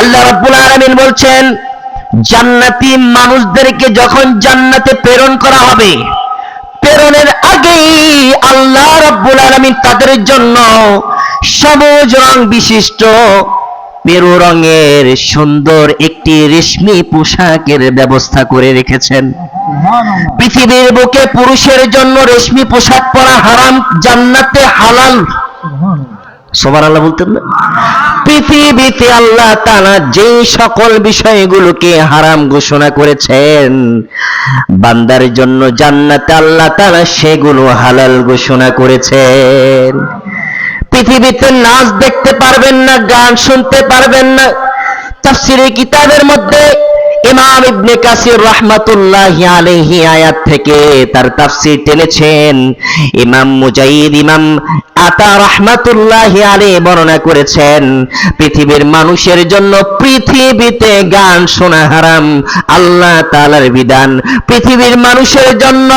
আল্লাহ রাব্বুল আলামিন বলছেন জান্নাতি মানুষদেরকে যখন জান্নাতে প্রেরণ করা হবে প্রেরণের আগেই আল্লাহ রাব্বুল আলামিন তাদের জন্য সবুজ রং বিশিষ্ট পেরু রঙের সুন্দর একটি রেশমি পোশাকের ব্যবস্থা করে রেখেছেন। পৃথিবীর বুকে পুরুষের জন্য রেশমি পোশাক পরা হারাম জান্নাতে হালাল। সবার আল্লাহ বলতেন না? পৃথিবীতে আল্লাহ তাআলা যে সকল বিষয়গুলোকে হারাম ঘোষণা করেছেন, বান্দার জন্য জান্নাতে আল্লাহ তাআলা সেগুলো হালাল ঘোষণা করেছেন। পৃথিবীতে নাচ দেখতে পারবেন না, গান শুনতে পারবেন না, তাফসিরে কিতাবের মধ্যে ইমাম ইবনে কাসির রাহমাতুল্লাহি আলাইহি আয়াত থেকে তার তাফসীর টেনেছেন। ইমাম মুজাহিদ ইমাম আতা রাহমাতুল্লাহি আলাইহি বর্ণনা করেছেন, পৃথিবীর মানুষের জন্য পৃথিবীতে গান শোনা হারাম, আল্লাহ তাআলার বিধান। পৃথিবীর মানুষের জন্য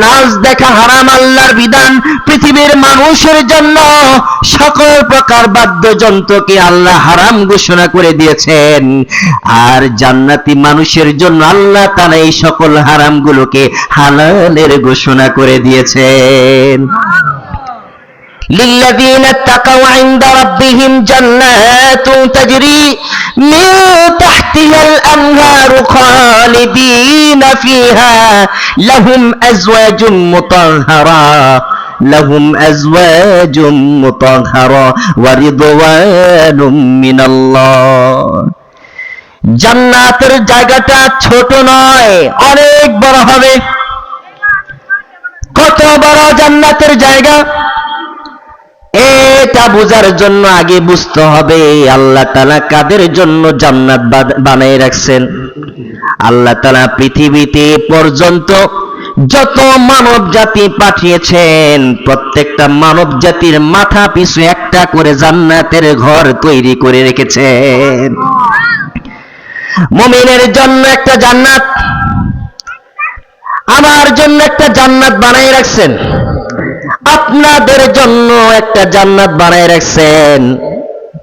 নাচ দেখা হারাম, আল্লাহর বিধান। পৃথিবীর মানুষের জন্য সকল প্রকার বাদ্যযন্ত্রকে আল্লাহ হারাম ঘোষণা করে দিয়েছেন। আর জান্নাতি মানুষের জন্য আল্লাহ তাআলা এই সকল হারামগুলোকে হালালের ঘোষণা করে দিয়েছেন। للذين اتقوا عند ربهم جنات تجري من تحتها الأنهار خالدين فيها لهم أزواج مطهرة لهم أزواج مطهرة ورضوان من الله জান্নাতের জায়গাটা ছোট নয় অনেক বড় হবে কত বড় জান্নাতের জায়গা এটা বোঝার জন্য আগে বুঝতে হবে, আল্লাহ তালা কাদের জন্য জান্নাত বানায় রাখছেন? আল্লাহ তালা পৃথিবীতে পর্যন্ত যত মানব জাতি পাঠিয়েছেন, প্রত্যেকটা মানব জাতির মাথা পিছু একটা করে জান্নাতের ঘর তৈরি করে রেখেছেন। মুমিনের জন্য একটা জান্নাত, আমার জন্য একটা জান্নাত বানাই রাখছেন। আপনাদের জন্য একটা জান্নাত বানাই রাখছেন।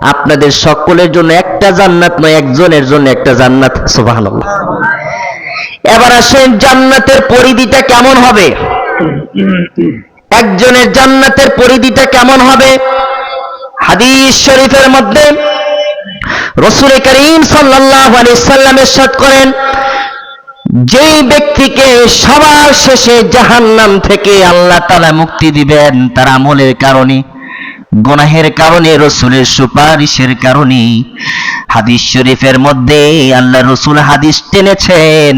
আপনাদের সকলের জন্য একটা জান্নাত নয়, একজনের জন্য একটা জান্নাত, সুবহানাল্লাহ। এবার আসেন, জান্নাতের পরিধিটা কেমন হবে? একজনের জান্নাতের পরিধিটা কেমন হবে? হাদিস শরীফের মধ্যে রসুল করিম সাল্লাল্লাহু আলাইহি সাল্লাম ইরশাদ করেন যেই ব্যক্তিকে সবার শেষে জাহান্নাম থেকে আল্লাহ তালা মুক্তি দিবেন, তার আমলের কারণে, গুনাহের কারণে, রসুলের সুপারিশের কারণে, হাদিস শরীফের মধ্যে আল্লাহ রসুল হাদিস টেনেছেন,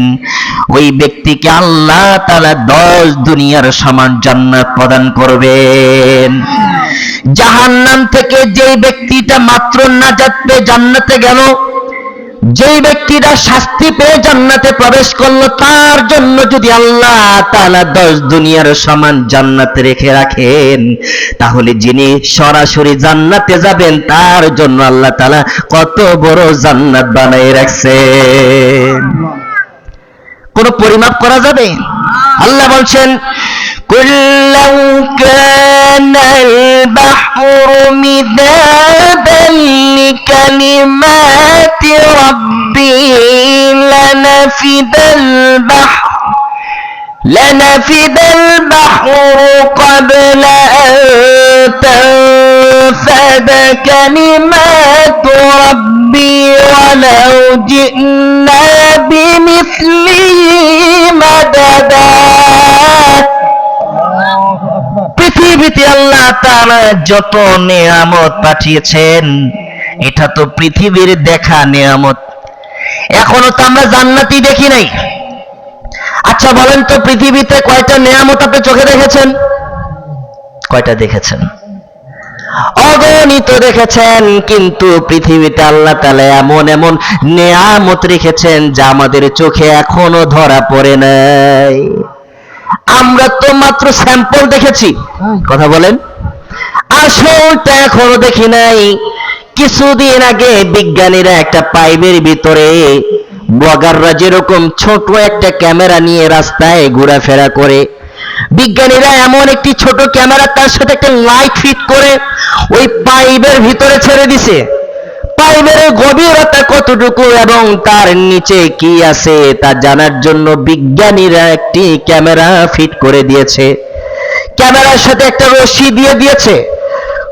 ওই ব্যক্তিকে আল্লাহ তালা দশ দুনিয়ার সমান জান্নাত প্রদান করবেন। জাহান্নাম থেকে যেই ব্যক্তিটা মাত্র নাজাত পেয়ে জান্নাতে গেল যেই ব্যক্তিরা শাস্তি পেয়ে জান্নাতে প্রবেশ করল, তার জন্য যদি আল্লাহ তালা দশ দুনিয়ার সমান জান্নাত রেখে রাখেন, তাহলে যিনি সরাসরি জান্নাতে যাবেন, তার জন্য আল্লাহ তালা কত বড় জান্নাত বানাই রাখছে কোন পরিমাপ করা যাবে? আল্লাহ বলছেন لنفد البحر لنفد البحر قبل أن تنفد كلمات ربي ولو جئنا بمثله مددا পৃথিবীতে আল্লাহ তাআলা যত নিয়ামত পাঠিয়েছেন এটা তো পৃথিবীর দেখা নিয়ামত এখনও তো আমরা জান্নাতি দেখি নাই। আচ্ছা বলেন তো, পৃথিবীতে কয়টা নিয়ামত আপনি চোখে দেখেছেন? কয়টা দেখেছেন? অগণিত দেখেছেন, কিন্তু পৃথিবীতে আল্লাহ তাআলা এমন এমন নিয়ামত রেখেছেন যা আমাদের চোখে এখনও ধরা পড়ে নাই। আমরা তো মাত্র স্যাম্পল দেখেছি। কথা বলেন। আসলটা এখনও দেখি নাই। কিছুদিন আগে বিজ্ঞানীরা একটা পাইপের ভিতরে ব্লগাররা যেরকম ছোট একটা ক্যামেরা নিয়ে রাস্তায় ঘোরাফেরা করে, বিজ্ঞানীরা এমন একটি ছোট ক্যামেরা তার সাথে একটা লাইট ফিট করে ওই পাইপের ভিতরে ছেড়ে দিছে। পাইপের গভীরতা কতটুকু এবং তার নিচে কি আছে তা জানার জন্য বিজ্ঞানীরা একটি ক্যামেরা ফিট করে দিয়েছে। ক্যামেরার সাথে একটা রশি দিয়ে দিয়েছে।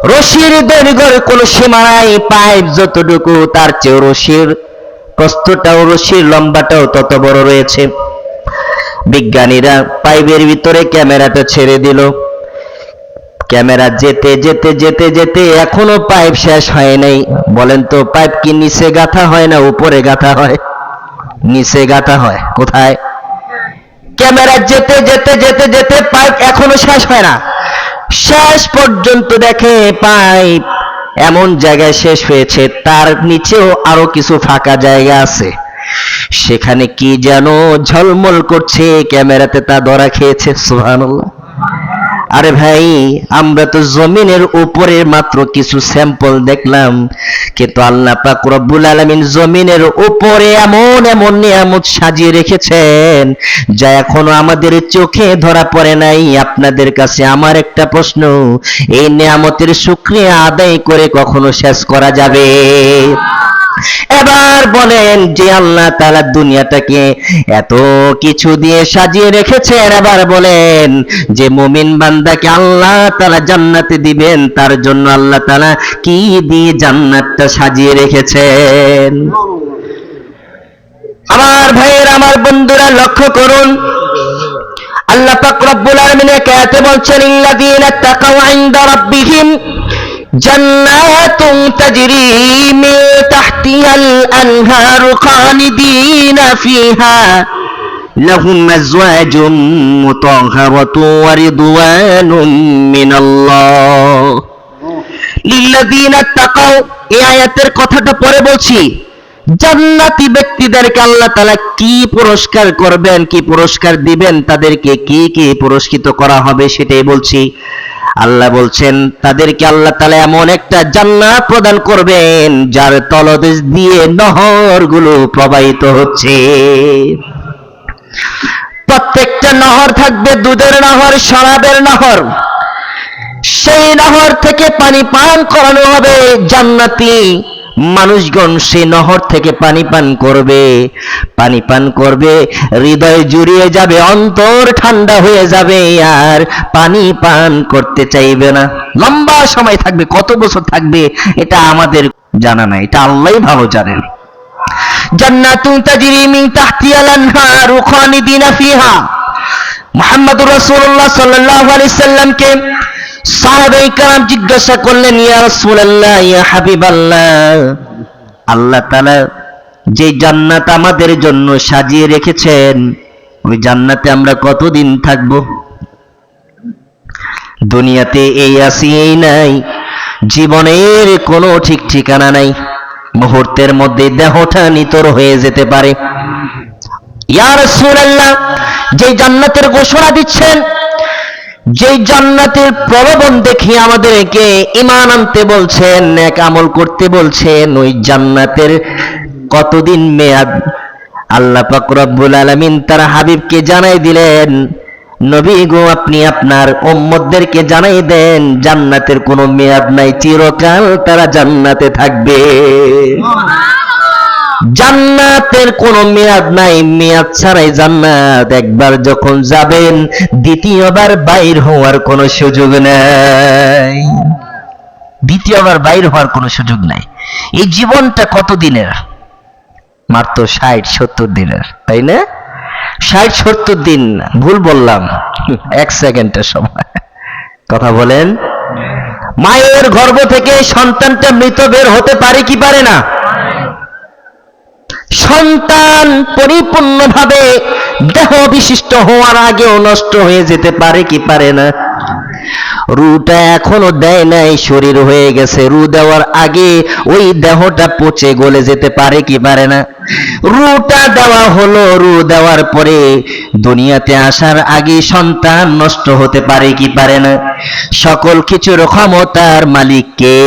রশির দৈর্ঘ্যের কোনো সীমা নাই পাইপ যতটুকু, তার চেয়ে রশির প্রস্থটাও রশির, লম্বাটাও তত বড় রয়েছে। বিজ্ঞানীরা পাইপের ভিতরে ক্যামেরাটা ছেড়ে দিল। ক্যামেরা যেতে যেতে যেতে যেতে এখনও পাইপ শেষ হয় নাই। বলেন তো, পাইপ কি নিচে গাঁথা হয় না উপরে গাঁথা হয়? নিচে গাঁথা হয়, কোথায়? ক্যামেরা যেতে যেতে যেতে যেতে পাইপ এখনও শেষ হয় না। শেষ পর্যন্ত দেখে পাই, এমন জায়গায় শেষ হয়েছে, তার নিচেও আরও কিছু ফাঁকা জায়গা আছে। সেখানে কি যেন ঝলমল করছে, ক্যামেরাতে তা ধরা খেয়েছে, সুবহানাল্লাহ। আরে ভাই, আমরা তো জমিনের উপরে মাত্র কিছু স্যাম্পল দেখলাম। কিন্তু আল্লাহ পাক রব্বুল আলামিন জমিনের উপরে এমন এমন নিয়ামত সাজিয়ে রেখেছেন, যা এখনও আমাদের চোখে ধরা পড়ে নাই। আপনাদের কাছে আমার একটা প্রশ্ন, এই নিয়ামতের শুকরিয়া আদায় করে কখনো শেষ করা যাবে? এবার বলেন যে আল্লাহ তাআলা দুনিয়াটাকে এত কিছু দিয়ে সাজিয়ে রেখেছেন, এবার বলেন যে মুমিন বান্দাকে আল্লাহ তাআলা জান্নাতে দিবেন, তার জন্য আল্লাহ তাআলা কি দিয়ে জান্নাতটা সাজিয়ে রেখেছেন? আমার ভাইয়ের, আমার বন্ধুরা, লক্ষ্য করুন। আল্লাহ পাক রব্বুল আলামিন একাতে বলছেন, ইল্লাযীনা তাকাউ ইনদা রাব্বিহিম জান্নাতুন তাজরি মিন তাহতিহাল আনহারু খালিদিনা ফিহা لهم أزواج مطهرة ورضوان من الله লিল্লাযীনা তাকাউ এই আয়াতের কথাটা পরে বলছি জান্নাতি ব্যক্তিদেরকে আল্লাহ তাআলা কি পুরস্কার করবেন কি পুরস্কার দিবেন তাদেরকে কি কি পুরস্কৃত করা হবে সেটাই বলছি আল্লাহ বলছেন, তাদেরকে আল্লাহ তালে এমন একটা জান্নাত প্রদান করবেন, যার তলদেশ দিয়ে নহরগুলো প্রবাহিত হচ্ছে। প্রত্যেকটা নহর থাকবে দুধের নহর, শরাবের নহর। সেই নহর থেকে পানি পান করানো হবে জান্নাতি মানুষগণ সেই নহর থেকে পানি পান করবে। পানি পান করবে, হৃদয় জুড়িয়ে যাবে, অন্তর ঠান্ডা হয়ে যাবে, আর পানি পান করতে চাইবে না। লম্বা সময় থাকবে, কত বছর থাকবে, এটা আমাদের জানা নাই, এটা আল্লাহই ভালো জানেন জান্নাতুন তাজরি মিন তাহতিহাল আনহারু খালিদিনা ফিহা। মুহাম্মদুর রাসূলুল্লাহ সাল্লাল্লাহু আলাইহি সাল্লামকে সাহাবাই জিজ্ঞাসা করলেন আল্লাহ যে জান্নাত আমাদের জন্য সাজিয়ে রেখেছেন, ওই জান্নাতে আমরা কতদিন থাকব? দুনিয়াতে এই আসি এই নাই, জীবনের কোনো ঠিক ঠিকানা নাই, মুহূর্তের মধ্যে দেহটা নিতর হয়ে যেতে পারে। ইয়ার সুরাল্লাহ যে জান্নাতের ঘোষণা দিচ্ছেন যে জান্নাতের প্রলোভন দেখি আমাদেরকে ইমান আনতে বলছেন এক আমল করতে বলছেন, ওই জান্নাতের কতদিন মেয়াদ? আল্লাহ পাক রব্বুল আলামিন তার হাবিবকে জানাই দিলেন, নবী গো, আপনি আপনার উম্মতদেরকে জানাই দেন, জান্নাতের কোনো মেয়াদ নাই, চিরকাল তারা জান্নাতে থাকবে। জান্নাতের কোনো মেয়াদ নাই, মেয়াদ ছাড়াই জান্নাত একবার যখন যাবেন, দ্বিতীয়বার বাইর হওয়ার কোনো সুযোগ নাই। দ্বিতীয়বার বাইর হওয়ার কোনো সুযোগ নাই। এই জীবনটা কত দিনের মাত্র ষাট, সত্তর দিনের, তাই না? ষাট, সত্তর দিন, ভুল বললাম। এক সেকেন্ডের সময়। কথা বলেন। মায়ের গর্ভ থেকে সন্তানটা মৃত বের হতে পারে কি পারে না? সন্তান পরিপূর্ণভাবে দেহ বিশিষ্ট হওয়ার আগেও নষ্ট হয়ে যেতে পারে কি পারে না? রুটা এখনও দেয় নাই, শরীর হয়ে গেছে। রু দেওয়ার আগে ওই দেহটা পচে গলে যেতে পারে কি পারে না? রুটা দেওয়া হলো, রু দেওয়ার পরে দুনিয়াতে আসার আগে সন্তান নষ্ট হতে পারে কি পারে না? সকল কিছুর ক্ষমতার মালিক কে?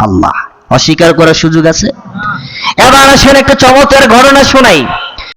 আল্লাহ। অস্বীকার করার সুযোগ আছে? এবার আসেন একটা চমৎকার ঘটনা শোনাই।